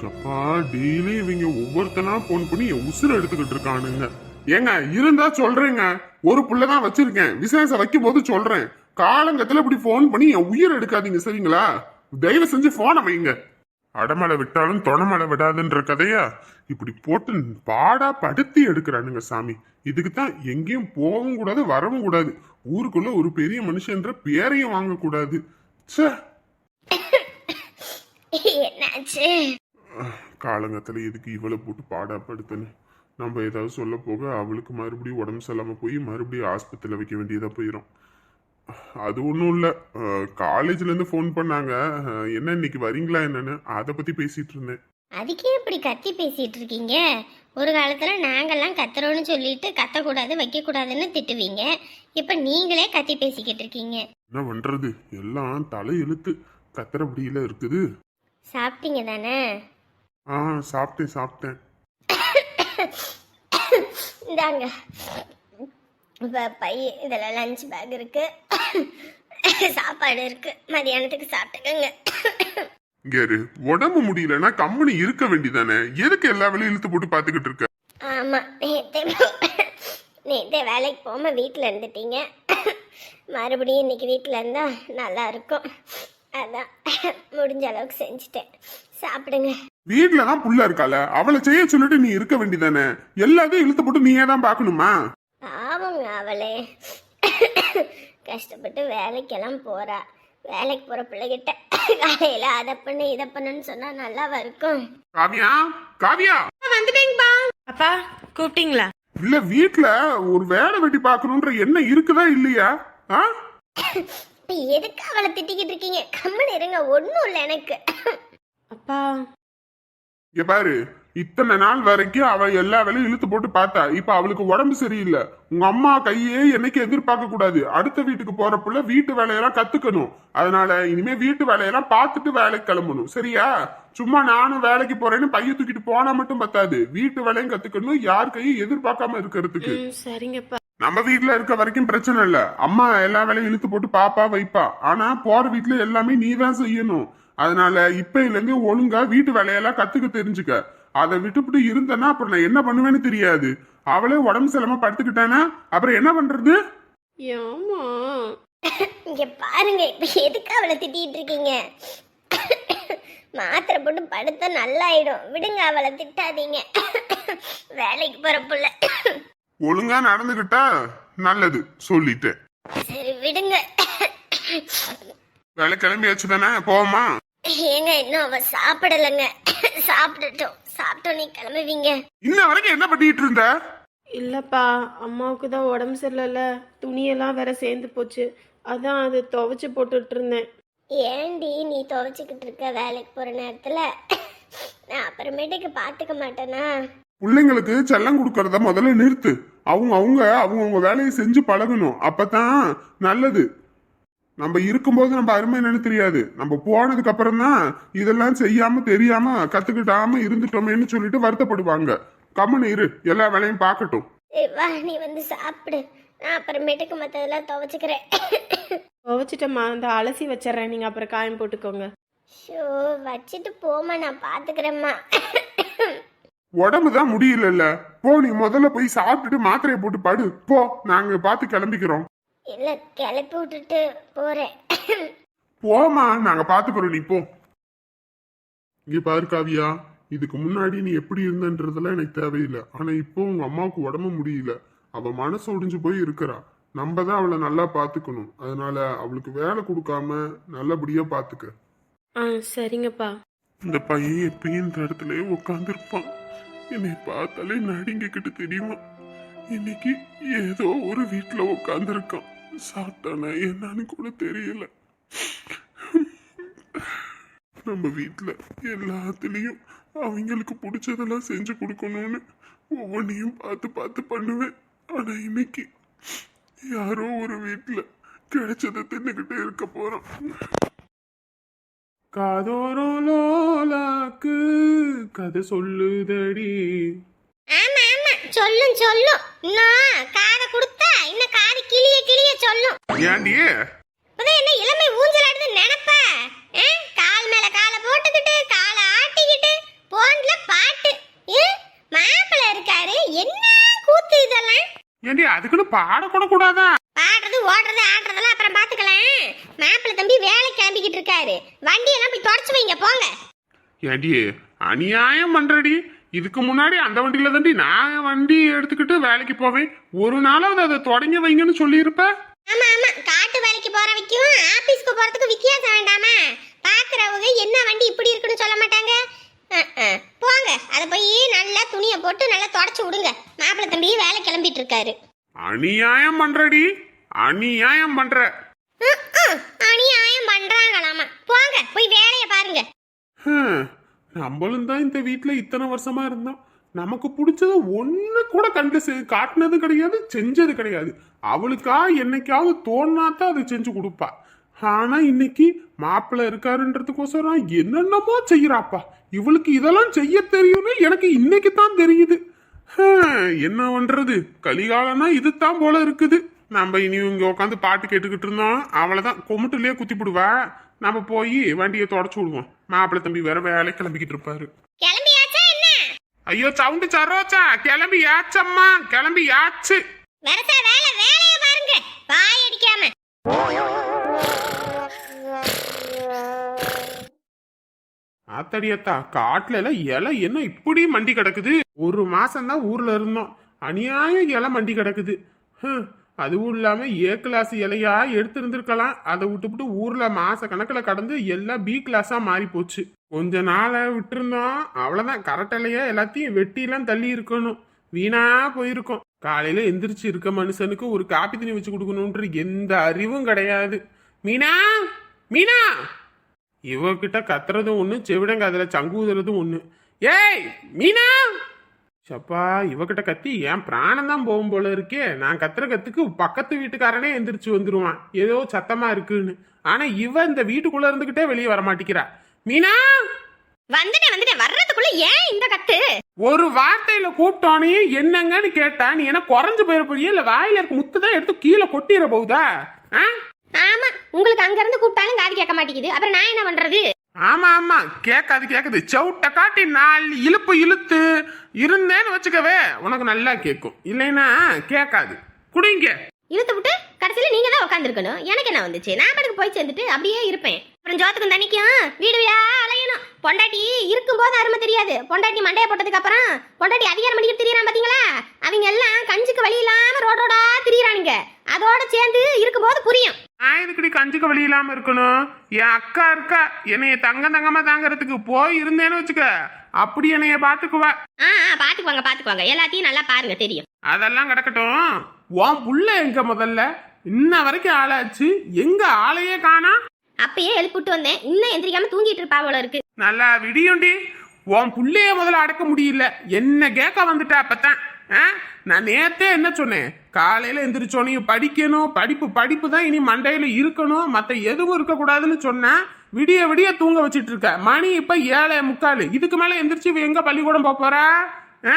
சப்பா டெய்லி இவங்க ஒவ்வொருத்தனா போன் பண்ணி என் உசுர எடுத்துக்கிட்டு இருக்கானுங்க. ஏங்க இருந்தா சொல்றேங்க. ஒரு புள்ளதான் வச்சிருக்கேன். விசேஷம் வைக்கும் போது சொல்றேன். காலங்கத்துல இப்படி போன் பண்ணி என் உயிர் எடுக்காதீங்க சரிங்களா? தயவு செஞ்சு போனை வைங்க. அடமலை விட்டாலும் தொணமலை விடாதுன்ற கதையா? இப்படி போட்டு பாடா படுத்தி எடுக்கிறானுங்க சாமி. இதுக்கு தான் எங்கேயும் போகவும் கூடாது வரவும் கூடாது. ஊருக்குள்ள ஒரு பெரிய மனுஷன்ற பேரையும் வாங்கக்கூடாது. சே என்னாச்சு? காலங்கத்தில் எதுக்கு இவளை போட்டு பாடாப்படுத்துன்னு? நம்ம ஏதாவது சொல்ல போக அவளுக்கு மறுபடியும் உடம்பு சரியில்லாமல் போய் மறுபடியும் ஆஸ்பத்திரியில் வைக்க வேண்டியதாக போயிடும் அது ஒன்றும் இல்லை. காலேஜ்லேருந்து ஃபோன் பண்ணாங்க. என்ன இன்னைக்கு வரீங்களா என்னன்னு? அதை பற்றி பேசிகிட்டு இருந்தேன். அதுக்கே இப்படி கத்தி பேசிட்டு இருக்கீங்க? ஒரு காலத்துல நாங்கெல்லாம் கத்துறோம்னு சொல்லிட்டு கத்தக்கூடாது வைக்கக்கூடாதுன்னு திட்டுவீங்க. இப்ப நீங்களே கத்தி பேசிக்கிட்டு இருக்கீங்க. என்ன பண்ணுறது எல்லாம் தலை இழுத்து கத்துறபடியில் இருக்குது. சாப்பிட்டீங்க தானே ஆ சாப்பிட்டேன் சாப்பிட்டேன். இந்தாங்க. பை இதில் லஞ்ச் பேக் இருக்கு. சாப்பாடு இருக்கு. மதியானத்துக்கு சாப்பிட்டுக்கோங்க. இரு. உடம்பு முடியலன்னா கம்பெனி இருக்க வேண்டியதானே? எதுக்கு எல்லா வேலையும் இழுத்து போட்டு பார்த்துக்கிட்டு இருக்க? ஆமாம் நேற்றே நேற்றே வேலைக்கு போகாமல் வீட்டில் இருந்துட்டீங்க. மறுபடியும் இன்னைக்கு வீட்டில் இருந்தால் நல்லா இருக்கும். அதான். முடிஞ்ச அளவுக்கு செஞ்சுட்டேன். சாப்பிடுங்க. வீட்ல தான் புள்ள இருக்கால அவளை செய்ய சொல்லிட்டு நீ இருக்க வேண்டியதானே? எல்லாத்தையும் இழுத்து போட்டு நீயே தான் பார்க்கணுமா? பாவங்க அவளே. கஷ்டப்பட்டு வேலைக்கெல்லாம் போறா. வேலைக்கு போகிற பிள்ளைகிட்ட காலையில் அதை பண்ணு இதை பண்ணுன்னு சொன்னால் நல்லாவா இருக்கும்? காவியா? காவியா? வந்துட்டேங்கப்பா. அப்பா கூப்பிட்டீங்களா? இல்ல வீட்ல ஒரு வேலை வெட்டி பார்க்கணுன்ற எண்ணம் இருக்குதா இல்லையா? ஆ? எதுக்கு அவளை திட்டிக்கிட்டு இருக்கீங்க? கம்மன் இருங்க ஒன்றும் இல்லை எனக்கு. அப்பா இங்க பாரு இத்தனை நாள் வரைக்கும் அவ எல்லா வேலையும் இழுத்து போட்டு பார்த்தா இப்ப அவளுக்கு உடம்பு சரியில்லை. உங்க அம்மா கையே என்னைக்கு எதிர்பார்க்க கூடாது. அடுத்த வீட்டுக்கு போறப்புல வீட்டு வேலையெல்லாம் கத்துக்கணும். அதனால இனிமே வீட்டு வேலையெல்லாம் பார்த்துட்டு வேலைக்கு கிளம்பணும். சரியா? சும்மா நானும் வேலைக்கு போறேன்னு பைய தூக்கிட்டு போனா மட்டும் பத்தாது. வீட்டு வேலையும் கத்துக்கணும் யார் கையும் எதிர்பார்க்காம இருக்கிறதுக்கு. சரிங்கப்பா. நம்ம வீட்ல இருக்க வரைக்கும் பிரச்சனை இல்ல. அம்மா எல்லா வேலையும் இழுத்து போட்டு பாப்பா வைப்பா. ஆனா போற வீட்ல எல்லாமே நீ தான் செய்யணும். அதனால இப்பையில இருந்து ஒழுங்கா வீட்டு வேலையெல்லாம் கத்துக்க தெரிஞ்சுக்க. அதை விட்டுப்புட்டு இருந்தேன்னா அப்புறம் நான் என்ன பண்ணுவேன்னு தெரியாது. அவளே உடம்பு செல்லாம படுத்துக்கிட்டானா? அப்புறம் என்ன பண்றது? ஏமா இங்க பாருங்க இப்ப எதுக்கு அவளை திட்டிட்டு இருக்கீங்க? மாத்திரை போட்டு படுத்தா நல்லாயிடும். விடுங்க அவளை திட்டாதீங்க. வேலைக்கு போற புள்ள. ஒழுங்கா நடந்துகிட்டா நல்லது சொல்லிட்டேன். சரி விடுங்க. வேலை கிளம்பியாச்சு தானே போவோமா? ஏங்க இன்னும் அவ சாப்பிடலைங்க. சாப்பிடட்டும். சாப்பிட்டோம் நீ கிளம்புவீங்க. இன்ன வரைக்கும் என்ன பண்ணிட்டு இருந்த? இல்லப்பா அம்மாவுக்கு தான் உடம்பு சரியில்லைல்ல. துணியெல்லாம் வேற சேர்ந்து போச்சு. அதான் அது துவைச்சு போட்டுட்டு இருந்தேன். ஏண்டி நீ துவைச்சிக்கிட்டு இருக்க வேலைக்கு போற நேரத்துல? நான் அப்புறமேட்டுக்கு பாத்துக்க மாட்டேனா? பிள்ளைங்களுக்கு செல்லம் கொடுக்கறத முதல்ல நிறுத்து. அவங்க அவங்க அவங்க அவங்க வேலையை செஞ்சு பழகணும். அப்பதான் நல்லது. நம்ம இருக்கும்போது நம்ம அருமை என்னன்னு தெரியாது. நம்ம போனதுக்கு அப்புறம் தான் இதெல்லாம் செய்யாம தெரியாம கத்துக்கிட்டாம இருந்துட்டோமேன்னு சொல்லிட்டு வருத்தப்படுவாங்க. கம்மனு இரு எல்லா வேலையும் பார்க்கட்டும். வா நீ வந்து சாப்பிடு. நான் அப்புறமேட்டுக்கு மற்றதெல்லாம் துவைச்சிக்கிறேன். துவைச்சிட்டம்மா இந்த அலசி வச்சிடுறேன். நீங்கள் அப்புறம் காயம் போட்டுக்கோங்க. ஷோ வச்சுட்டு போமா நான் பாத்துக்கிறேம்மா. உடம்பு தான் முடியலல்ல. போ நீ முதல்ல போய் சாப்பிட்டுட்டு மாத்திரையை போட்டு படு. போ நாங்க பார்த்து கிளம்பிக்கிறோம். இல்ல கிளப்பி விட்டுட்டு போறேன். போமா நாங்க பாத்துக்கிறோம் நீ போ. இங்க பாரு காவியா இதுக்கு முன்னாடி நீ எப்படி இருந்தன்றதெல்லாம் எனக்கு தேவையில்லை. ஆனா இப்போ உங்க அம்மாவுக்கு உடம்பு முடியல. அவ மனசு ஒடிஞ்சு போய் இருக்கிறா. நம்ம தான் அவளை நல்லா பாத்துக்கணும் அதனால அவளுக்கு வேலை கொடுக்காம நல்லபடியா பாத்துக்க ஆ சரிங்கப்பா. இந்த பையன் எப்பயும் இந்த இடத்துலயே உட்காந்துருப்பான் என்னை பார்த்தாலே நடுங்கிக்கிட்டு தெரியுமா? இன்னைக்கு ஏதோ ஒரு வீட்டுல உட்காந்துருக்கான் சாப்பிட்டானா என்னன்னு கூட தெரியல. நம்ம வீட்டில் எல்லாத்துலேயும் அவங்களுக்கு பிடிச்சதெல்லாம் செஞ்சு கொடுக்கணும்னு ஒவ்வொன்றையும் பார்த்து பார்த்து பண்ணுவேன். ஆனால் இன்னைக்கு யாரோ ஒரு வீட்டில் கிடைச்சதை தின்னுக்கிட்டே இருக்க போகிறோம் காதோரம் லோலாக்கு கதை சொல்லுதடி. ஆமா ஆமா. சொல்லும் சொல்லும். இன்னும் காதை கொடுத்தா இன்னும் காது கிளிய கிளிய சொல்லும். ஏண்டி? என்ன இளமை ஊஞ்சல் ஆடுது நினைப்ப? கால் மேல காலை போட்டுக்கிட்டு காலை ஆட்டிக்கிட்டு போன்ல பாட்டு. மாப்பிள இருக்காரு. என்ன கூத்து இதெல்லாம்? ஏண்டி அதுக்குன்னு பாட கூட கூடாதா? பாடுறது ஓடுறது ஆடுறதெல்லாம் அப்புறம் பாத்துக்கலாம். மாப்பிள்ள தம்பி வேலை கிளம்பிக்கிட்டு இருக்காரு. வண்டியெல்லாம் போய் தொடச்சு வைங்க போங்க. ஏண்டி அநியாயம் பண்றடி. இதுக்கு முன்னாடி அந்த வண்டியில தாண்டி நான் வண்டி எடுத்துக்கிட்டு வேலைக்கு போவேன். ஒரு நாளாவது அதை தொடங்கி வைங்கன்னு சொல்லியிருப்ப? ஆமா ஆமா. காட்டு வேலைக்கு போறவைக்கும் ஆபீஸ்க்கு போறதுக்கு வித்தியாசம் வேண்டாமா? பாக்குறவங்க என்ன வண்டி இப்படி இருக்குன்னு சொல்ல மாட்டாங்க. போங்க. அதை போய் நல்லா துணியை போட்டு நல்லா தொடச்சு விடுங்க. மாப்பிள்ளை தம்பி வேலை கிளம்பிட்டு இருக்காரு அநியாயம் பண்றடி. அநியாயம் பண்ற. அநியாயம் பண்றாங்களாமா. போங்க போய் வேலையை பாருங்க. நம்மளும் தான் இந்த வீட்டுல இத்தனை வருஷமா இருந்தோம். நமக்கு பிடிச்சத ஒண்ணு கூட கண்டு செ- கிடையாது செஞ்சது கிடையாது. அவளுக்கா என்னைக்காவது தோணாத்தான் அது செஞ்சு கொடுப்பா. ஆனா இன்னைக்கு மாப்பிள்ளை இருக்காருன்றதுக்கோசரம் என்னென்னமோ செய்யறாப்பா. இவளுக்கு இதெல்லாம் செய்ய தெரியும்னு எனக்கு இன்னைக்கு தான் தெரியுது. என்ன பண்றது? கலிகாலம்னா இதுதான் போல இருக்குது. நம்ம இனி இங்க உட்காந்து பாட்டு கேட்டுக்கிட்டு இருந்தோம். அவ்வளவுதான் கொமுட்டுலயே குத்தி போடுவா நம்ம போய் வண்டியை தொடச்சு விடுவோம். மாப்பிள்ளை தம்பி வேற வேலை கிளம்பிக்கிட்டு இருப்பாரு. ஐயோ சவுண்டு சரோச்சா கிளம்பி யாச்சம்மா கிளம்பி யாச்சு வரசா வேலை வேலையை பாருங்க. பாய் அடிக்காம. ஆத்தடியத்தா காட்டுல எல்லாம் இலை என்ன இப்படி மண்டி கிடக்குது? ஒரு மாசம் தான் ஊர்ல இருந்தோம். அநியாயம் இலை மண்டி கிடக்குது. அதுவும் இல்லாமல் ஏ கிளாஸ் இலையா எடுத்திருந்திருக்கலாம். அதை விட்டுவிட்டு ஊரில் மாத கணக்கில் கடந்து எல்லாம் பி கிளாஸாக மாறி போச்சு. கொஞ்ச நாளை விட்டுருந்தோம். அவ்வளோதான் கரெக்ட் இலையா எல்லாத்தையும் வெட்டிலாம் தள்ளி இருக்கணும். வீணா போயிருக்கோம். காலையில் எந்திரிச்சு இருக்க மனுஷனுக்கு ஒரு காப்பி தண்ணி வச்சு கொடுக்கணுன்ற எந்த அறிவும் கிடையாது. மீனா? மீனா? இவகிட்ட கத்துறதும் ஒன்று செவிடங்காதில் சங்கு ஊதுறதும் ஒன்று ஏய் மீனா? சப்பா இவகிட்ட கத்தி என் பிராணம் தான் போகும் போல இருக்கே. நான் கத்துற கத்துக்கு பக்கத்து வீட்டுக்காரனே எந்திரிச்சு வந்துருவான். ஏதோ சத்தமா இருக்குன்னு. ஆனா இவ இந்த வீட்டுக்குள்ள இருந்துகிட்டே வெளியே வர மாட்டேங்கிறா மீனா! வந்துட்டேன் வந்துட்டேன் வர்றதுக்குள்ள ஏன் இந்த கத்து? ஒரு வார்த்தையில கூப்பிட்டோனே என்னங்கன்னு கேட்டா நீ என்ன குறைஞ்சு போயிட போறியா? இல்ல வாயில இருக்க முத்து தான் எடுத்து கீழே கொட்டிட போகுதா? ஆமா. உங்களுக்கு அங்க இருந்து கூப்பிட்டாலும் காது கேட்க மாட்டேங்குது. அப்புறம் நான் என்ன பண்றது? ஆமா ஆமா. கேட்காது கேட்குது. செவுட்ட காட்டி நாள் இழுப்பு இழுத்து இருந்தேன்னு வச்சுக்கவே உனக்கு நல்லா கேட்கும். இல்லைன்னா கேட்காது. குடிங்க. இழுத்து விட்டு கடைசியில நீங்க தான் உட்காந்துருக்கணும் எனக்கு என்ன வந்துச்சு? நான் பாட்டுக்கு போய் சேர்ந்துட்டு அப்படியே இருப்பேன். அப்புறம் ஜோத்துக்கும் தனிக்கும் வீடு வீடா அலையணும். பொண்டாட்டி இருக்கும்போது அருமை தெரியாது. பொண்டாட்டி மண்டைய போட்டதுக்கு அப்புறம் பொண்டாட்டி அதிகாரம் பண்ணிக்கிட்டு திரியறான் பாத்தீங்களா? அவங்க எல்லாம் கஞ்சுக்கு வழி இல்லாம ரோடோடா திரியறானுங்க. அதோட சேர்ந்து இருக்கும்போது புரியும். நான் இதுக்கடி கஞ்சுக்கு வழி இல்லாம இருக்கணும்? என் அக்கா இருக்கா. என்னைய தங்க தங்கமா தாங்கறதுக்கு போய் இருந்தேன்னு வச்சுக்க. அப்படி என்னைய பாத்துக்குவா. ஆ ஆ பாத்துக்குவாங்க பாத்துக்குவாங்க. எல்லாத்தையும் நல்லா பாருங்க தெரியும். அதெல்லாம் கிடக்கட்டும். உன் புள்ள எங்க முதல்ல? இன்ன வரைக்கும் ஆளாச்சு. எங்க ஆளையே காணா? அப்பயே எழுப்பிட்டு வந்தேன். இன்னும் எந்திரிக்காம தூங்கிட்டு இருப்பா போல இருக்கு. நல்லா விடியுண்டி உன் புள்ளைய முதல்ல அடக்க முடியல. என்ன கேட்க வந்துட்டா அப்பத்தான். ஆ? நான் நேத்தே என்ன சொன்னேன்? காலையில எந்திரிச்சோனையும் படிக்கணும். படிப்பு படிப்பு தான் இனி மண்டையில இருக்கணும். மத்த எதுவும் இருக்கக்கூடாதுன்னு சொன்னேன் விடிய விடிய தூங்க வச்சிட்டு இருக்க. மணி இப்ப ஏழை முக்கால். இதுக்கு மேல எந்திரிச்சு எங்க பள்ளிக்கூடம் போப் போறா? ஆ?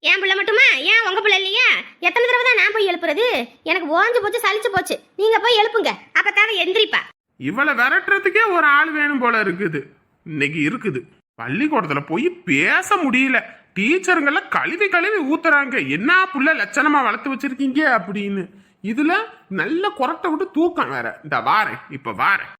என் பிள்ளை மட்டுமா? ஏன் உங்க பிள்ளை இல்லையா? எத்தனை தடவை தான் நான் போய் எழுப்புறது? எனக்கு ஓஞ்சு போச்சு சலிச்சு போச்சு. நீங்க போய் எழுப்புங்க. அப்பதான் எந்திரிப்பா. இவளை விரட்டுறதுக்கே ஒரு ஆள் வேணும் போல இருக்குது. இன்னைக்கு இருக்குது. பள்ளிக்கூடத்துல போய் பேச முடியல. டீச்சருங்கெல்லாம் கழுவி கழுவி ஊத்துறாங்க. என்ன புள்ள லட்சணமா வளர்த்து வச்சிருக்கீங்க? அப்படின்னு. இதுல நல்ல குரட்டை விட்டு தூக்கம் வேற. இந்த வாரேன். இப்ப வாரேன்.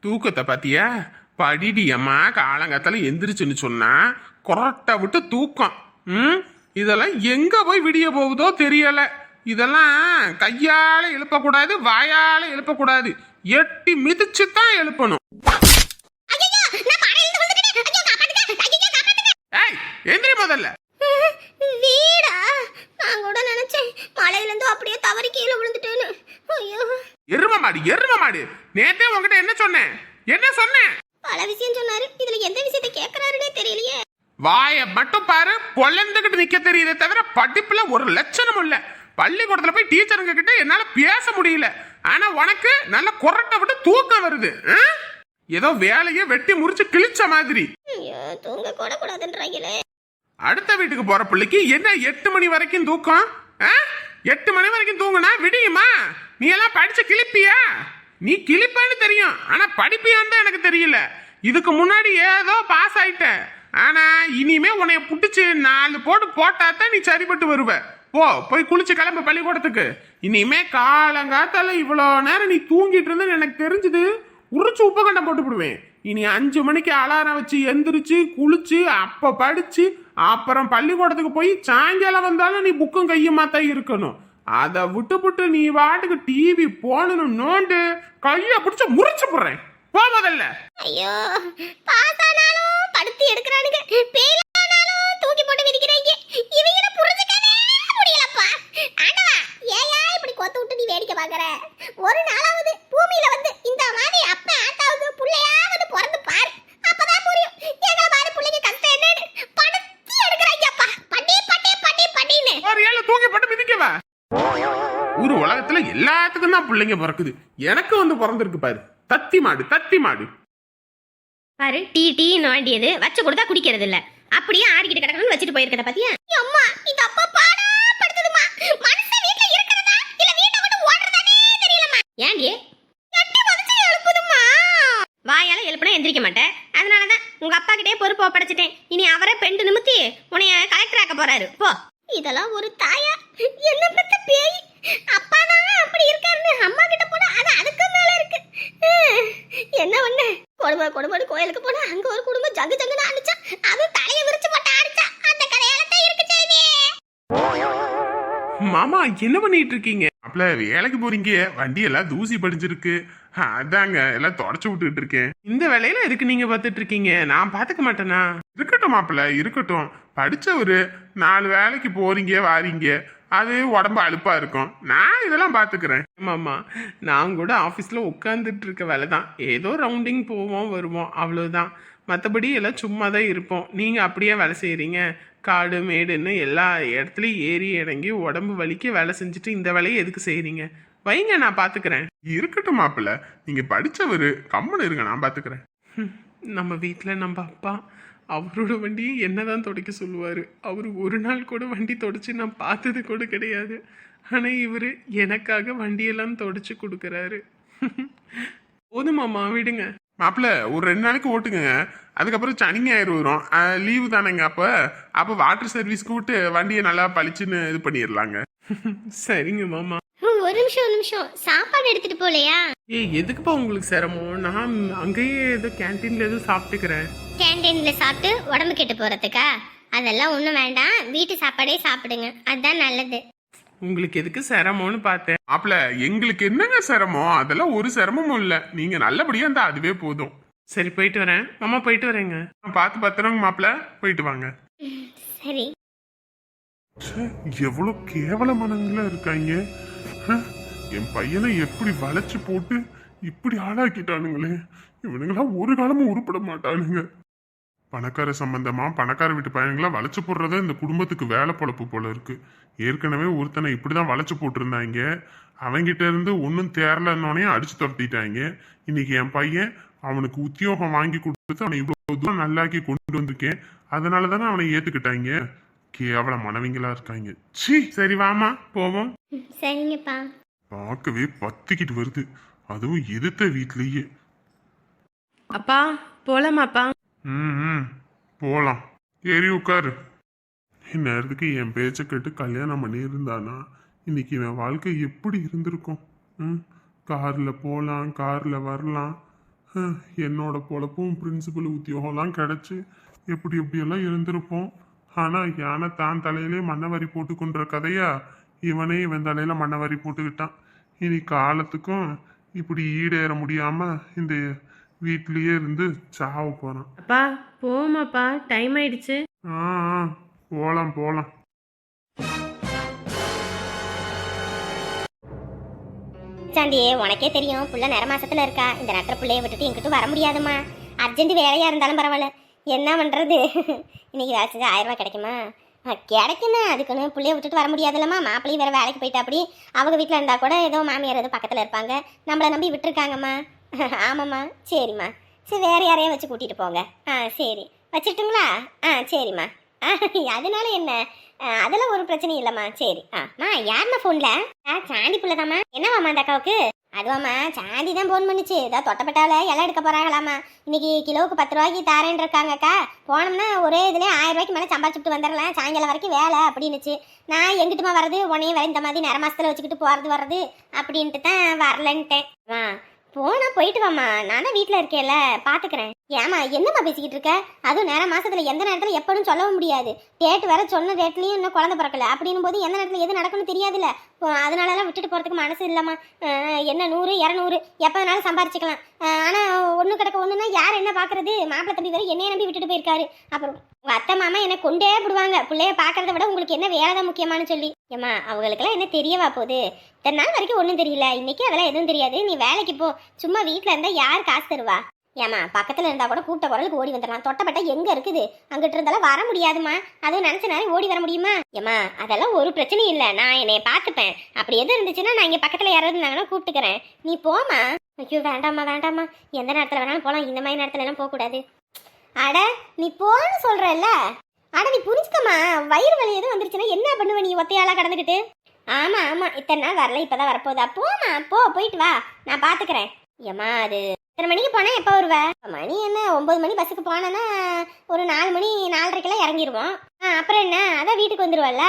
தூக்கத்தை பாத்தியா? படிடியம்மா காலங்கத்துல எந்திரிச்சுன்னு சொன்னா கொரட்டை விட்டு தூக்கம். ம்? இதெல்லாம் எங்க போய் விடிய போகுதோ தெரியலை. இதெல்லாம் கையால எழுப்பக்கூடாது வாயால எழுப்பக்கூடாது. எட்டி மிதிச்சு தான் எழுப்பணும் ஏய் எந்திரி முதல்ல. வீடா? நான் கூட நினைச்சேன் மலையில இருந்து அப்படியே தவறி கீழே விழுந்துட்டேன்னு. ஐயோ. எரும மாடு எரும மாடு. நேத்தே உன்கிட்ட என்ன சொன்னேன்? என்ன சொன்னேன்? பல விஷயம் சொன்னாரு. இதுல எந்த விஷயத்தை கேக்குறாருன்னே தெரியலையே. வாய மட்டும் பாரு பொழந்துகிட்டு நிக்க தெரியுதே தவிர படிப்புல ஒரு லட்சணம் இல்ல. பள்ளிக்கூடத்துல போய் டீச்சருங்க கிட்ட என்னால பேச முடியல. ஆனா உனக்கு நல்ல குரட்டை விட்டு தூக்கம் வருது? ஏதோ வேலையை வெட்டி முறிச்சு கிழிச்ச மாதிரி. தூங்க கூட கூடாதுன்றாங்களே. அடுத்த வீட்டுக்கு போற பிள்ளைக்கு என்ன எட்டு மணி வரைக்கும் தூக்கம்? எட்டு மணி வரைக்கும் தூங்குனா விடியுமா? நீ எல்லாம் படிச்சு கிழிப்பியா? நீ கிழிப்பான்னு தெரியும். ஆனா படிப்பியான்னு தான் எனக்கு தெரியல. இதுக்கு முன்னாடி ஏதோ பாஸ் ஆயிட்ட. ஆனா இனிமே உன்னைய புடிச்சு நாலு போட்டு போட்டா தான் நீ சரிப்பட்டு வருவ. போ போய் குளிச்சு கிளம்பு பள்ளிக்கூடத்துக்கு. இனிமே காலங்காத்தால இவ்வளோ நேரம் நீ தூங்கிட்டு இருந்தேன்னு எனக்கு தெரிஞ்சது. உரிச்சு உப்பகண்டம் போட்டு விடுவேன். இனி அஞ்சு மணிக்கு அலாரம் வச்சு எந்திரிச்சு குளிச்சு அப்ப படிச்சு அப்புறம் பள்ளிக்கூடத்துக்கு போய் சாயங்காலம் வந்தாலும் நீ புக்கும் கையுமா தான் இருக்கணும். அதை விட்டுப்புட்டு நீ வாட்டுக்கு டிவி போனணும் நோண்டு கையை பிடிச்ச முறிச்சு போடுறேன். போ முதல்ல. ஐயோ பாஸ் ஆனாலும் படுத்து எடுக்கிறானுங்க. ஃபெயில் தூக்கி போட்டு மிதிக்கிறாங்க. இவங்கள புரிஞ்சுக்கவே முடியலப்பா ஆண்டவா ஏயா இப்படி கொத்து விட்டு நீ வேடிக்கை பாக்குற ஒரு நாளாவது பூமியில வந்து இந்த மாதிரி அப்ப ஆத்தாவுக்கு புள்ளையாவது பிறந்து பாரு. அப்பதான் புரியும். எங்களை பாரு பிள்ளைங்க கஷ்டம் என்னன்னு படுத்தி எடுக்கிறாங்கப்பா. பட்டி பட்டி பட்டி பட்டின்னு ஒரு ஏழு தூக்கி போட்டு மிதிக்கவா. ஒரு உலகத்துல எல்லாத்துக்கும் தான் பிள்ளைங்க பிறக்குது. எனக்கு வந்து பிறந்திருக்கு பாரு. தத்தி மாடு தத்தி மாடு. பாரு டீ டீ நோண்டியது வச்சு கொடுத்தா குடிக்கிறது இல்ல அப்படியே ஆடிக்கிட்டு கிடக்கணும்னு வச்சுட்டு போயிருக்கத பாத்தியா? அம்மா இந்த அப்பா பாடா. மனுஷன் வீட்ல இருக்கிறதா? இல்ல வீட்டை விட்டு ஓடுறதானே தெரியலம்மா. ஏண்டி? எட்டி மனுஷன் எழுப்புதுமா வாயால எழுப்புனா எந்திரிக்க மாட்டேன். அதனாலதான் உங்க அப்பா கிட்டே பொறுப்பு ஒப்படைச்சிட்டேன். இனி அவரே பெண்டு நிமித்தி உன்னைய கலெக்டர் ஆக்க போறாரு. போ. இதெல்லாம் ஒரு தாயா? என்ன பெத்த பேய்? அப்பா தான் அப்படி இருக்காருன்னு அம்மா கிட்ட போனா அது அதுக்கு மேல இருக்கு. என்ன ஒண்ணு? கொடுமை கொடுமை கோயிலுக்கு போனா அங்க ஒரு குடும்பம் ஜங்கு ஜங்குன்னு அடிச்சா அது தலைய விரிச்சு போட்டு அடிச்சா மாமா என்ன பண்ணிட்டு இருக்கீங்க? அப்பல வேலைக்கு போறீங்க. வண்டி எல்லாம் தூசி படிஞ்சிருக்கு. அதாங்க எல்லாம் தொடச்சு விட்டுட்டு இருக்கேன். இந்த வேலையில எதுக்கு நீங்க பார்த்துட்டு இருக்கீங்க? நான் பாத்துக்க மாட்டேனா? இருக்கட்டும் மாப்பிள்ள இருக்கட்டும். படிச்சவரு நாலு வேலைக்கு போறீங்க வாரீங்க. அது உடம்பு அலுப்பா இருக்கும். நான் இதெல்லாம் பாத்துக்கிறேன் மாமா நான் கூட ஆபீஸ்ல உட்காந்துட்டு இருக்க வேலை தான். ஏதோ ரவுண்டிங் போவோம் வருவோம் அவ்வளவுதான். மற்றபடி எல்லாம் சும்மா தான் இருப்போம். நீங்கள் அப்படியே வேலை செய்கிறீங்க காடு மேடுன்னு எல்லா இடத்துலையும் ஏறி இறங்கி உடம்பு வலிக்க வேலை செஞ்சுட்டு இந்த வேலையை எதுக்கு செய்கிறீங்க வைங்க நான் பார்த்துக்கிறேன் இருக்கட்டும் மாப்பிள்ள. நீங்கள் படித்தவர் கம்முன்னு இருங்க நான் பார்த்துக்கிறேன் நம்ம வீட்டில் நம்ம அப்பா அவரோட வண்டியை என்னதான் துடைக்க சொல்லுவார். அவர் ஒரு நாள் கூட வண்டி தொடச்சி நான் பார்த்தது கூட கிடையாது. ஆனால் இவர் எனக்காக வண்டியெல்லாம் தொடச்சி கொடுக்குறாரு. போதுமாம்மா விடுங்க. மாப்பிள்ள ஒரு ரெண்டு நாளைக்கு ஓட்டுங்க அதுக்கப்புறம் சனி ஞாயிறு வரும். லீவு தானேங்க அப்போ. அப்போ வாட்டர் சர்வீஸ்க்கு விட்டு வண்டியை நல்லா பளிச்சுன்னு இது பண்ணிடலாங்க. சரிங்க மாமா. ஒரு நிமிஷம் ஒரு நிமிஷம். சாப்பாடு எடுத்துட்டு போலையா ஏய் எதுக்குப்பா உங்களுக்கு சிரமம்? நான் அங்கேயே ஏதோ கேன்டீன்ல ஏதோ சாப்பிட்டுக்கிறேன். கேண்டீன்ல சாப்பிட்டு உடம்பு கெட்டு போறதுக்கா? அதெல்லாம் ஒண்ணும் வேண்டாம். வீட்டு சாப்பாடே சாப்பிடுங்க. அதான் நல்லது. உங்களுக்கு எதுக்கு சிரமம்னு பார்த்தேன். மாப்பிள்ள எங்களுக்கு என்னங்க சிரமம்? அதெல்லாம் ஒரு சிரமமும் இல்லை. நீங்க நல்லபடியா இருந்தா அதுவே போதும். சரி போயிட்டு வரேன். மாமா போயிட்டு வரேங்க. பார்த்து பத்திரங்க மாப்பிள்ள போயிட்டு வாங்க. சரி. ச்சே, எவ்வளவு கேவலமானவங்களா இருக்காங்க. ஹ, என் பையனை எப்படி வளைச்சு போட்டு இப்படி ஆளாக்கிட்டானுங்களே. இவனுங்களாம் ஒரு காலமும் உருப்பட மாட்டானுங்க. பணக்கார சம்பந்தமா? பணக்கார வீட்டு பையனுங்களா வளைச்சு போடுறத இந்த குடும்பத்துக்கு வேலை பொழப்பு போல இருக்கு. ஏற்கனவே ஒருத்தனை இப்படிதான் வளைச்சு போட்டிருந்தாங்க. அவங்கிட்ட இருந்து ஒன்றும் தேரலன்னோடனே அடிச்சு துரத்திட்டாங்க. இன்னைக்கு என் பையன் அவனுக்கு உத்தியோகம் வாங்கி கொடுத்து அவனை இவ்வளவு தூரம் நல்லாக்கி கொண்டு வந்திருக்கேன். அதனால தானே அவனை ஏத்துக்கிட்டாங்க. கேவல மனவிங்களா இருக்காங்க. ச்சீ! சரி வாமா போவோம். சரிங்கப்பா. பார்க்கவே பத்திக்கிட்டு வருது. அதுவும் எதிர்த்த வீட்லயே. அப்பா போலாமாப்பா? ம் ம், ஏறி உட்காரு. இந்நேரத்துக்கு என் பேச்சை கேட்டு கல்யாணம் பண்ணியிருந்தானா? இன்னைக்கு என் வாழ்க்கை எப்படி இருந்திருக்கும்? ம். காரில் போகலாம் காரில் வரலாம். என்னோட பொழப்பும் பிரின்சிபல் உத்தியோகம்லாம் கிடச்சி எப்படி எப்படியெல்லாம் இருந்திருப்போம்? ஆனால் யானை தான் தலையிலே மண்ணவரி போட்டுக்கொன்ற கதையா? இவனே இவன் தலையில் மண்ணவரி போட்டுக்கிட்டான். இனி காலத்துக்கும் இப்படி ஈடேற முடியாமல் இந்த வீட்லயே இருந்து சாவ போறான். அப்பா போமாப்பா டைம் ஆயிடுச்சு. ஆ ஆ, போலாம் போலாம். சாண்டியே உனக்கே தெரியும் புள்ள நிற மாசத்துல இருக்கா. இந்த நட்டுற புள்ளைய விட்டுட்டு எங்கிட்ட வர முடியாதும்மா. அர்ஜென்ட் வேலையா இருந்தாலும் பரவாயில்ல. என்ன பண்றது? இன்னைக்கு வேலை செஞ்சா ஆயிரம் ரூபாய் கிடைக்குமா? அஹ், கிடைக்கணும் அதுக்குன்னு புள்ளைய விட்டுட்டு வர முடியாதுல்லம்மா. மாப்பிள்ளையும் வேற வேலைக்கு போயிட்டா அப்படி. அவங்க வீட்டில் இருந்தா கூட ஏதோ மாமியார் ஏதோ பக்கத்தில் இருப்பாங்க. நம்மளை நம்பி விட்டுருக்காங்கம்மா. ஆமாம்மா. சரிம்மா. சரி வேறு யாரையும் வச்சு கூட்டிகிட்டு போங்க. ஆ சரி. வச்சுட்டுங்களா ஆ சரிம்மா. ஆ அதனால என்ன? ஆ, அதெல்லாம் ஒரு பிரச்சனையும் இல்லைம்மா. சரி. ஆமா யாரும்மா ஃபோனில் ஆ சாண்டி புள்ளதாம்மா. என்னவாம்மா அந்த அக்காவுக்கு? அதுவாம்மா சாந்தி தான் ஃபோன் பண்ணுச்சு. ஏதோ தொட்டப்பட்டால இலை எடுக்க போகிறாங்களாம்மா இன்னைக்கு கிலோவுக்கு பத்து ரூபாய்க்கு தாரேன் இருக்காங்கக்கா போனோம்னா ஒரே இதில் ஆயிரம் ரூபாய்க்கு மேலே சம்பாதிச்சுட்டு வந்துடலாம். சாயங்காலம் வரைக்கும் வேலை அப்படின்னுச்சு. நான் எங்கிட்டுமா வர்றது? உனையும் வர இந்த மாதிரி நேர மாசத்துல வச்சுக்கிட்டு போகிறது வர்றது அப்படின்ட்டு தான் வரலன்ட்டேன். ஆ போனா போயிட்டு வாமா நான் தான் வீட்டில் இருக்கேன்ல பாத்துக்கிறேன். ஏமா என்னம்மா பேசிக்கிட்டு இருக்க? அதுவும் நேரம் மாசத்துல எந்த நேரத்துல எப்படின்னு சொல்லவும் முடியாது. டேட் வேற சொன்ன டேட்லயும் இன்னும் குழந்தை பிறக்கல. அப்படின்னும் போது எந்த நேரத்தில் எது நடக்கும்னு தெரியாதுல்ல. இல்லை அதனாலலாம் விட்டுட்டு போகிறதுக்கு மனசு இல்லாமல் என்ன நூறு இரநூறு எப்போ வேணாலும் சம்பாரிச்சிக்கலாம் ஆனால் ஒன்று கிடக்க ஒன்றுனா யார் என்ன பார்க்குறது மாப்பிள்ளை தம்பி வேற என்னைய நம்பி விட்டுட்டு போயிருக்காரு. அப்புறம் உங்க அத்தை மாமா என்னை கொண்டே விடுவாங்க பிள்ளைய பார்க்குறத விட உங்களுக்கு என்ன வேலை தான் முக்கியமானு சொல்லி. ஏம்மா அவங்களுக்கெல்லாம் என்ன தெரியவா போகுது? இத்தனை நாள் வரைக்கும் ஒன்றும் தெரியல. இன்னைக்கு அதெல்லாம் எதுவும் தெரியாது. நீ வேலைக்கு போ. சும்மா வீட்டில் இருந்தால் யார் காசு தருவா? ஏமா பக்கத்தில் இருந்தால் கூட கூட்ட குரலுக்கு ஓடி வந்துடலாம். தொட்டப்பட்ட எங்கே இருக்குது? அங்கிட்டு இருந்தாலும் வர முடியாதுமா அதுவும் நினைச்ச நேரம் ஓடி வர முடியுமா? ஏமா அதெல்லாம் ஒரு பிரச்சனையும் இல்லை. நான் என்னைய பார்த்துப்பேன். அப்படி எது இருந்துச்சுன்னா நான் இங்கே பக்கத்தில் யாராவது இருந்தாங்கன்னா கூப்பிட்டுக்கிறேன். நீ போமா ஐயோ வேண்டாம்மா வேண்டாம்மா. எந்த நேரத்தில் வேணாலும் போகலாம் இந்த மாதிரி நேரத்துல எல்லாம் போகக்கூடாது. அட நீ போன்னு சொல்கிறல்ல அட நீ புரிஞ்சுக்கம்மா. வயிறு வலி எதுவும் வந்துருச்சுன்னா என்ன பண்ணுவ நீ ஒத்தையாளாக கடந்துக்கிட்டு ஆமா ஆமாம் இத்தனை நாள் வரல இப்போ தான் வரப்போதா போமா போ போயிட்டு வா. நான் பார்த்துக்கிறேன் ஏம்மா அது எத்தனை மணிக்கு போனால் எப்போ வருவ? மணி என்ன ஒம்பது மணி பஸ்ஸுக்கு போனேன்னா ஒரு நாலு மணி நாலரைக்கெல்லாம் இறங்கிடுவோம் ஆ அப்புறம் என்ன? அதான் வீட்டுக்கு வந்துடுவல்ல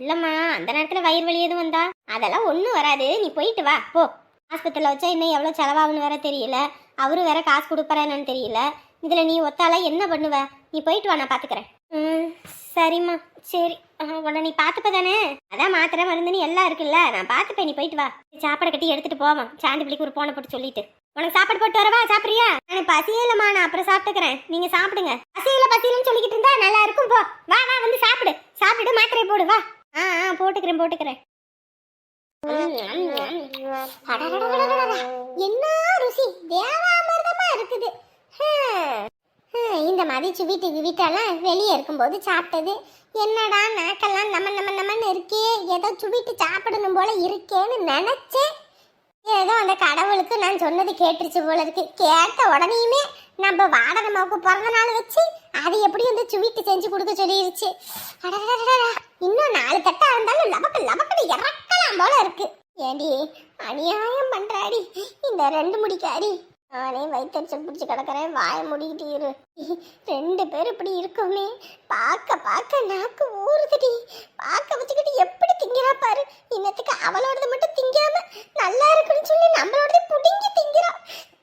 இல்லைம்மா அந்த நேரத்தில் வயிறு வலி எதுவும் வந்தா? அதெல்லாம் ஒன்றும் வராது. நீ போயிட்டு வா போ. ஹாஸ்பிட்டலில் வச்சா இன்னும் எவ்வளோ செலவாகுன்னு வேற தெரியல. அவரு வேற காசு கொடுப்பாரா தெரியல. இதில் நீ ஒத்தால என்ன பண்ணுவ? நீ போயிட்டு வா நான் பார்த்துக்கிறேன் ம் சரிம்மா. சரி. உன்னை நீ பார்த்துப்ப தானே? அதான் மாத்திரை மருந்துன்னு எல்லாம் இருக்குல்ல. நான் பார்த்துப்பேன் நீ போயிட்டு வா. சாப்பாடை கட்டி எடுத்துகிட்டு போவோம். சாந்தி பிள்ளைக்கு ஒரு போனை போட்டு சொல்லிட்டு. உனக்கு சாப்பாடு போட்டு வரவா? சாப்பிட்றியா? எனக்கு பசியே இல்லைம்மா நான் அப்புறம் சாப்பிட்டுக்கிறேன். நீங்க சாப்பிடுங்க. பசியில பசியிலன்னு சொல்லிக்கிட்டு இருந்தா நல்லா இருக்கும் போ. வா வா வந்து சாப்பிடு. சாப்பிட்டு மாத்திரை போடு வா. ஆ ஆ போட்டுக்கிறேன் போட்டுக்கிறேன். என்ன ருசி? தேவாமிர்தமா இருக்குது. இந்த மாதிரி சுவிட்டு வீட்டெல்லாம் வெளியே இருக்கும்போது சாப்பிட்டது. என்னடா நாக்கெல்லாம் நம்ம நம்ம நம்மன்னு இருக்கே. ஏதோ சுவிட்டு சாப்பிடணும் போல இருக்கேன்னு நினைச்சேன். ஏதோ அந்த கடவுளுக்கு நான் சொன்னது கேட்டுருச்சு போல இருக்கு. கேட்ட உடனேயுமே நம்ம வாடகை மாவுக்கு பிறந்த நாள் வச்சு அது எப்படி வந்து சுவிட்டு செஞ்சு கொடுக்க சொல்லிருச்சு. இன்னும் நாலு தட்டா இருந்தாலும் லபக்கு லபக்குன்னு இறக்கலாம் போல இருக்கு. ஏடி அநியாயம் பண்றாடி. இந்த ரெண்டு முடிக்காடி. நானே வயிற்றுச்சல் பிடிச்சி கிடக்குறேன். வாய முடிக்கிட்டு இரு. ரெண்டு பேர் இப்படி இருக்கோமே. பார்க்க பார்க்க நாக்கு ஊறுதுடி. பார்க்க வச்சுக்கிட்டு எப்படி திங்கிறா பாரு. இன்னத்துக்கு அவளோடது மட்டும் திங்காம நல்லா இருக்குன்னு சொல்லி நம்மளோடது புடுங்கி திங்கிறா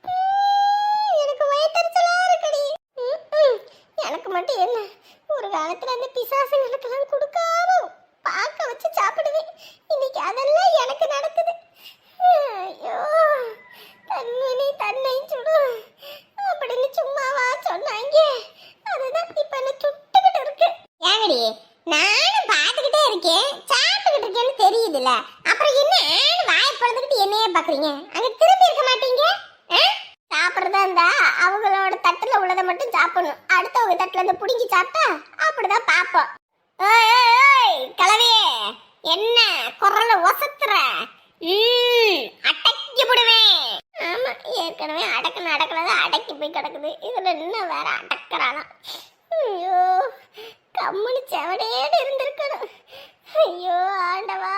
உம், எனக்கு வயிற்றுச்சலா இருக்குடி உம், உம். எனக்கு மட்டும் என்ன ஒரு காலத்துல அந்த பிசாசுங்களுக்கெல்லாம் கொடுக்காம பார்க்க வச்சு சாப்பிடுவேன் இன்னைக்கு அதெல்லாம் எனக்கு நடக்குது ஐயோ தன்னை தன்னை சுடும் அப்படின்னு சும்மாவா சொன்னாங்க அதுதான் இப்ப என்ன சுட்டுக்கிட்டு இருக்கு ஏங்கடி நானும் பார்த்துக்கிட்டே இருக்கேன் சாப்பிட்டுக்கிட்டு இருக்கேன்னு தெரியுதுல்ல அப்புறம் என்ன ஆன்னு வாயை பிறந்துக்கிட்டு என்னையே பாக்குறீங்க அங்க திரும்பி இருக்க மாட்டீங்க ஆ? சாப்பிடுறதா இருந்தா அவங்களோட தட்டுல உள்ளதை மட்டும் சாப்பிடணும் அடுத்தவங்க தட்டுல இருந்து புடுங்கி சாப்பிட்டா அப்படிதான் பாப்போம் ஓய் ஓய், ஓய் கிளவியே என்ன குரல ஒசத்துற ம் அடக்கி விடுவேன் ஆமா அடக்குன்னு அடக்குனது அடக்கி போய் கிடக்குது. இதில் இன்னும் வேற அடக்கறாளாம் ஐயோ கம்முனு செவடேடு இருந்திருக்கணும். ஐயோ ஆண்டவா.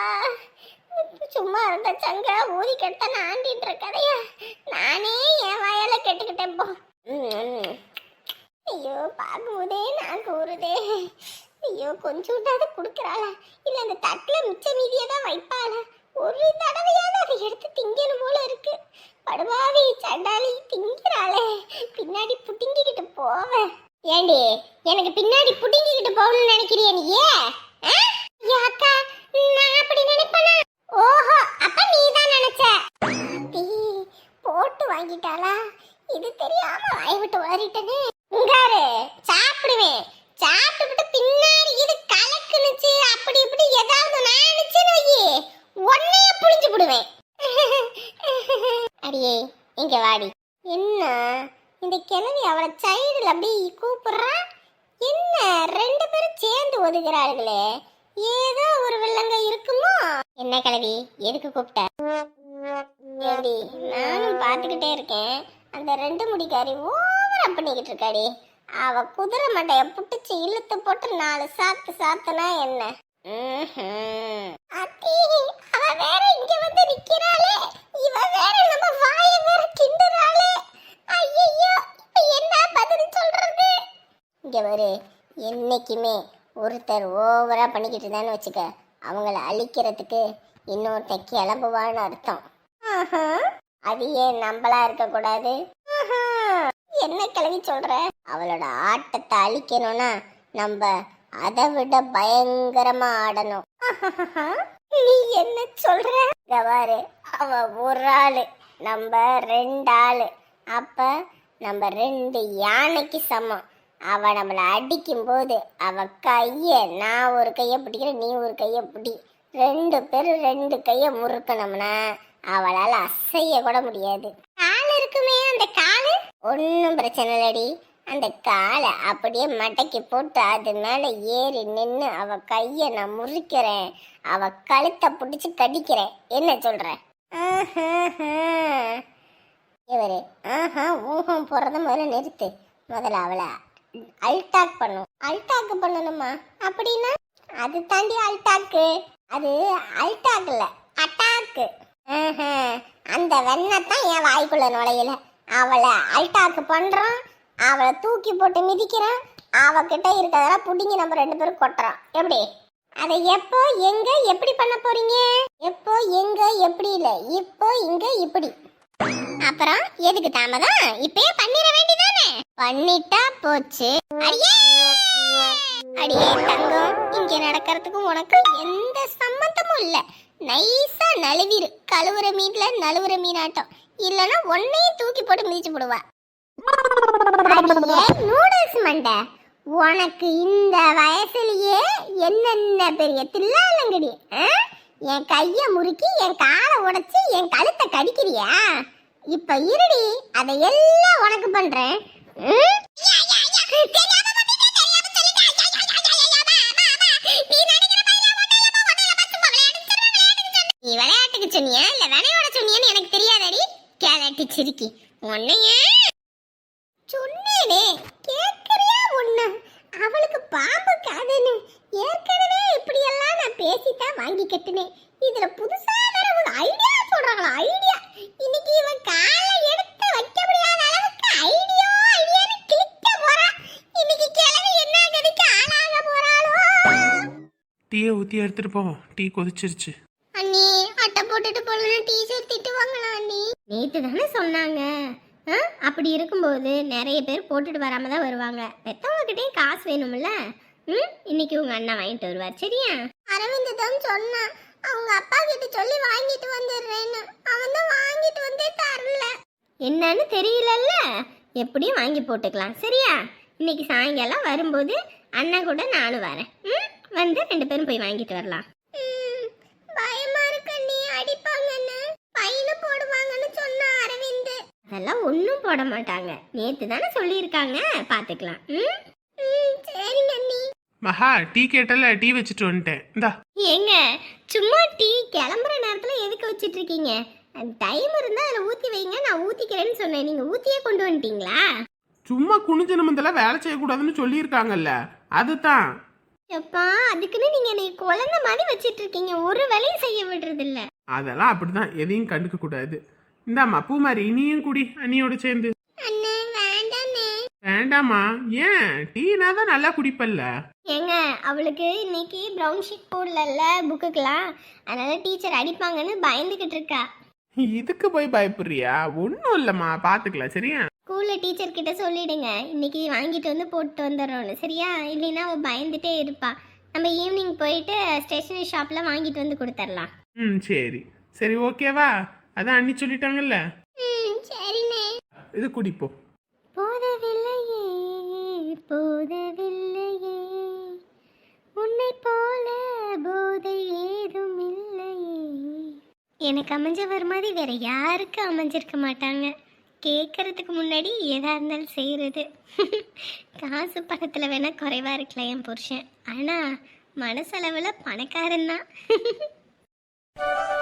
சும்மா இருந்த சங்க ஊதி கெட்ட ஆண்டின்ற கதையா நானே என் வாயால கெட்டுக்கிட்டேன் போ. ஐயோ பார்க்கும்போதே நான் கூறுதே. ஐயோ கொஞ்சம் கொடுக்குறாளா. இல்லை அந்த தட்டில் மிச்ச மீதியை தான் வைப்பாளா? ஒரு தடவையாவது அதை எடுத்து திங்கணும் போல இருக்கு. படுவாவி சண்டாளி திங்கிறாளே. பின்னாடி புட்டிங்கிக்கிட்டு போவேன் ஏண்டி எனக்கு பின்னாடி புட்டிங்கிக்கிட்டு போகணும்னு நினைக்கிறிய நீ? ஆ? அக்கா நான் அப்படி நினைப்பனா? ஓஹோ அப்ப நீ தான் நினைச்ச போட்டு வாங்கிட்டாளா? இது தெரியாம வாய் விட்டு வரிட்டனே. இங்காரு சாப்பிடுவேன். சாப்பிடு உன்னைய புளிஞ்சு விடுவேன் அடியே இங்க வாடி. என்ன? இந்த கிழவி அவளை சைடுல அப்படி கூப்பிடுறா? என்ன? ரெண்டு பேரும் சேர்ந்து ஒதுகிறார்களே ஏதோ ஒரு வில்லங்க இருக்குமோ? என்ன கிழவி? எதுக்கு கூப்பிட்ட? ஏடி நானும் பார்த்துக்கிட்டே இருக்கேன். அந்த ரெண்டு முடிக்காரி ஓவரா பண்ணிக்கிட்டு இருக்காடி. அவ குதிரை மண்டைய புட்டுச்சு இழுத்து போட்டு நாலு சாத்து சாத்துனா என்ன? இங்கே என்றைக்குமே ஒருத்தர் ஓவராக பண்ணிக்கிட்டு இருந்தான்னு வச்சுக்க அவங்கள அழிக்கிறதுக்கு இன்னொருத்தன் கிளம்புவான்னு அர்த்தம். அது ஏன் நம்மளா இருக்கக்கூடாது என்ன கிளம்பி சொல்ற? அவளோட ஆட்டத்தை அழிக்கணும்னா நம்ம அதை விட பயங்கரமா ஆடணும். நீ என்ன சொல்ற? கவாரு அவ ஒரு ஆளு நம்ம ரெண்டு ஆளு. அப்ப நம்ம ரெண்டு யானைக்கு சமம். அவ நம்மளை அடிக்கும் போது அவ கைய நான் ஒரு கைய பிடிக்கிறேன் நீ ஒரு கைய பிடி. ரெண்டு பேரும் ரெண்டு கைய முறுக்கணும்னா அவளால அசைய கூட முடியாது. கால் இருக்குமே அந்த காலு? ஒன்றும் பிரச்சனை இல்லடி. அந்த காலை அப்படியே மடக்கி போட்டு அது மேலே ஏறி நின்று அவ கையை நான் முறிக்கிறேன். அவ கழுத்தை பிடிச்சி கடிக்கிறேன். என்ன சொல்ற? இவரு ஆஹா ஊகம் போறத முதல்ல நிறுத்து. முதல்ல அவளை அல்டாக் பண்ணும் அல்டாக் பண்ணணுமா? அப்படின்னா அது தாண்டி அல்டாக்கு. அது அல்டாக்ல அட்டாக்கு. அந்த வெண்ணத்தான் என் வாய்க்குள்ள நுழையல. அவளை அல்டாக்கு பண்றோம் அவளை தூக்கி போட்டு மிதிக்கிறான். அவகிட்ட இருக்கிறதெல்லாம் புடிங்கி நம்ம ரெண்டு பேரும் கொட்டுறோம். எப்படி? அதை எப்போ எங்க எப்படி பண்ண போறீங்க? எப்போ எங்க எப்படி இல்ல? இப்போ இங்க இப்படி. அப்புறம் எதுக்கு தாமதம்? இப்பயே பண்ணிட வேண்டியதானே? பண்ணிட்டா போச்சு. அடியே! அடியே தங்கம் இங்க நடக்கிறதுக்கும் உனக்கு எந்த சம்பந்தமும் இல்ல. நைஸா நழுவிரு. கழுவுற மீன்ல நழுவுற மீனாட்டம். இல்லைன்னா ஒன்னையும் தூக்கி போட்டு மிதிச்சு போடுவா. நூடுல்ஸ் மண்டை. உனக்கு இந்த வயசுலயே என்னென்ன பெரிய தில்லாலங்கடி ஆ? என் கைய முறுக்கி என் காலை உடைச்சு என் கழுத்தை கடிக்கிறியா? இப்ப இருடி அதை எல்லாம் உனக்கு பண்றேன். நீ விளையாட்டுக்கு சொன்னியா? இல்ல வினையோட சொன்னியான்னு எனக்கு தெரியாதடி. கேளாட்டி சிரிக்கி. உன்னையே சொன்னேனே கேட்கறியா ஒண்ணு அவளுக்கு பாம்பு காதுன்னு ஏற்கனவே இப்படி எல்லாம் நான் பேசித்தான் வாங்கி கட்டுனேன். இதுல புதுசா வேற ஒரு ஐடியா சொல்றாங்களா ஐடியா இன்னைக்கு இவன் காலை எடுத்து வைக்க முடியாத அளவுக்கு ஐடியா ஐடியான்னு கிளிக்க போறா. இன்னைக்கு கிழமை என்ன கதிக்கு ஆளாக போறாளோ? டீயை ஊற்றி எடுத்துட்டு போவோம் டீ கொதிச்சிருச்சு. அண்ணி அட்டை போட்டுட்டு போகலன்னா டீச்சர் திட்டுவாங்களா அண்ணி? நேற்று தானே சொன்னாங்க? அப்படி இருக்கும்போது நிறைய பேர் போட்டுட்டு வராம தான் வருவாங்க. பெத்தவங்ககிட்டயும் காசு வேணும்ல? ம்? இன்னைக்கு உங்க அண்ணா வாங்கிட்டு வருவார். சரியா? அரவிந்த் தான் சொன்னான் அவங்க அப்பா கிட்ட சொல்லி வாங்கிட்டு வந்துடுறேன்னு. அவன் தான் வாங்கிட்டு வந்தே தரல. என்னன்னு தெரியலல்ல. எப்படியும் வாங்கி போட்டுக்கலாம். சரியா? இன்னைக்கு சாயங்காலம் வரும்போது அண்ணா கூட நானும் வரேன். ம்? வந்து ரெண்டு பேரும் போய் வாங்கிட்டு வரலாம் பயமா இருக்கு நீ அடிப்பாங்கன்னு பையில போடுவாங்கன்னு சொன்ன அரவிந்த் அதெல்லாம் ஒன்றும் போட மாட்டாங்க. நேத்து தானே சொல்லியிருக்காங்க. பார்த்துக்கலாம் ம்? ம் சரிங்க அண்ணி மகா டீ கேட்டல டீ வச்சுட்டு வந்துட்டேன். இந்தா. ஏங்க சும்மா டீ கிளம்புற நேரத்துல எதுக்கு வச்சிட்டு இருக்கீங்க டைம் இருந்தா அதில் ஊற்றி வைங்க நான் ஊற்றிக்கிறேன்னு சொன்னேன். நீங்கள் ஊற்றியே கொண்டு வந்துட்டீங்களா? சும்மா குனிஞ்ச நிமிந்தெல்லாம் வேலை செய்யக்கூடாதுன்னு சொல்லியிருக்காங்கல்ல. அதுதான். எப்பா அதுக்குன்னு நீங்கள் என்னை குழந்தை மாதிரி வச்சிட்டு இருக்கீங்க ஒரு வேலையும் செய்ய விடுறது இல்ல அதெல்லாம் அப்படிதான். எதையும் கண்டுக்க கூடாது இந்தாம்மா பூமாரி இனியும் குடி அண்ணியோட சேர்ந்து. வேண்டாம்மா ஏன்? டீனா தான் நல்லா குடிப்பல்ல. ஏங்க அவளுக்கு இன்னைக்கு ப்ரௌன் ஷீட் போடலல்ல புக்குக்கெல்லாம் அதனால டீச்சர் அடிப்பாங்கன்னு பயந்துகிட்டு இருக்கா. இதுக்கு போய் பயப்படுறியா? ஒன்றும் இல்லைம்மா பார்த்துக்கலாம் சரியா? ஸ்கூலில் டீச்சர் கிட்ட சொல்லிடுங்க. இன்னைக்கு வாங்கிட்டு வந்து போட்டு வந்துடுறோன்னு சரியா? இல்லைன்னா அவள் பயந்துட்டே இருப்பா. நம்ம ஈவினிங் போயிட்டு ஸ்டேஷனரி ஷாப்பில் வாங்கிட்டு வந்து கொடுத்துர்லாம் ம் சரி. சரி ஓகேவா அதான் அண்ணி சொல்லிட்டாங்கல்ல. சரிண்ணே. இது குடிப்போம் போதவில்லையே போதவில்லையே. உன்னை போல போதை ஏதும் இல்லையே. எனக்கு அமைஞ்சவர் மாதிரி வேற யாருக்கு அமைஞ்சிருக்க மாட்டாங்க. கேட்கறதுக்கு முன்னாடி எதா இருந்தாலும் செய்யறது காசு பக்கத்தில் வேணா குறைவா இருக்கலாம் என் புருஷன். ஆனா மனசளவில் பணக்காரன் தான்.